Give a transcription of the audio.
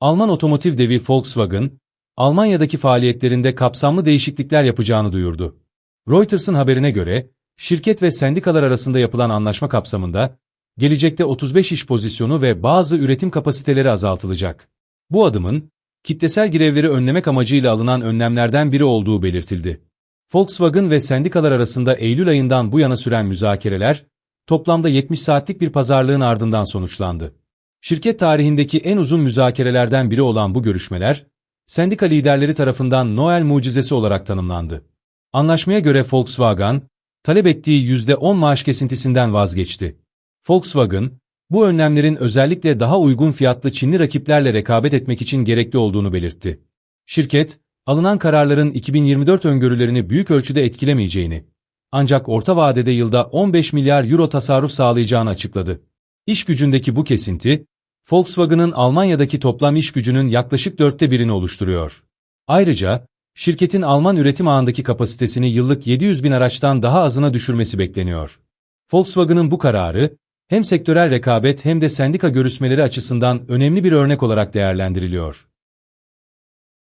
Alman otomotiv devi Volkswagen, Almanya'daki faaliyetlerinde kapsamlı değişiklikler yapacağını duyurdu. Reuters'ın haberine göre, şirket ve sendikalar arasında yapılan anlaşma kapsamında, gelecekte 35 iş pozisyonu ve bazı üretim kapasiteleri azaltılacak. Bu adımın, kitlesel grevleri önlemek amacıyla alınan önlemlerden biri olduğu belirtildi. Volkswagen ve sendikalar arasında Eylül ayından bu yana süren müzakereler, toplamda 70 saatlik bir pazarlığın ardından sonuçlandı. Şirket tarihindeki en uzun müzakerelerden biri olan bu görüşmeler, sendika liderleri tarafından Noel mucizesi olarak tanımlandı. Anlaşmaya göre Volkswagen, talep ettiği %10 maaş kesintisinden vazgeçti. Volkswagen, bu önlemlerin özellikle daha uygun fiyatlı Çinli rakiplerle rekabet etmek için gerekli olduğunu belirtti. Şirket, alınan kararların 2024 öngörülerini büyük ölçüde etkilemeyeceğini, ancak orta vadede yılda 15 milyar euro tasarruf sağlayacağını açıkladı. İş gücündeki bu kesinti, Volkswagen'ın Almanya'daki toplam iş gücünün yaklaşık dörtte birini oluşturuyor. Ayrıca, şirketin Alman üretim ağındaki kapasitesini yıllık 700 bin araçtan daha azına düşürmesi bekleniyor. Volkswagen'ın bu kararı, hem sektörel rekabet hem de sendika görüşmeleri açısından önemli bir örnek olarak değerlendiriliyor.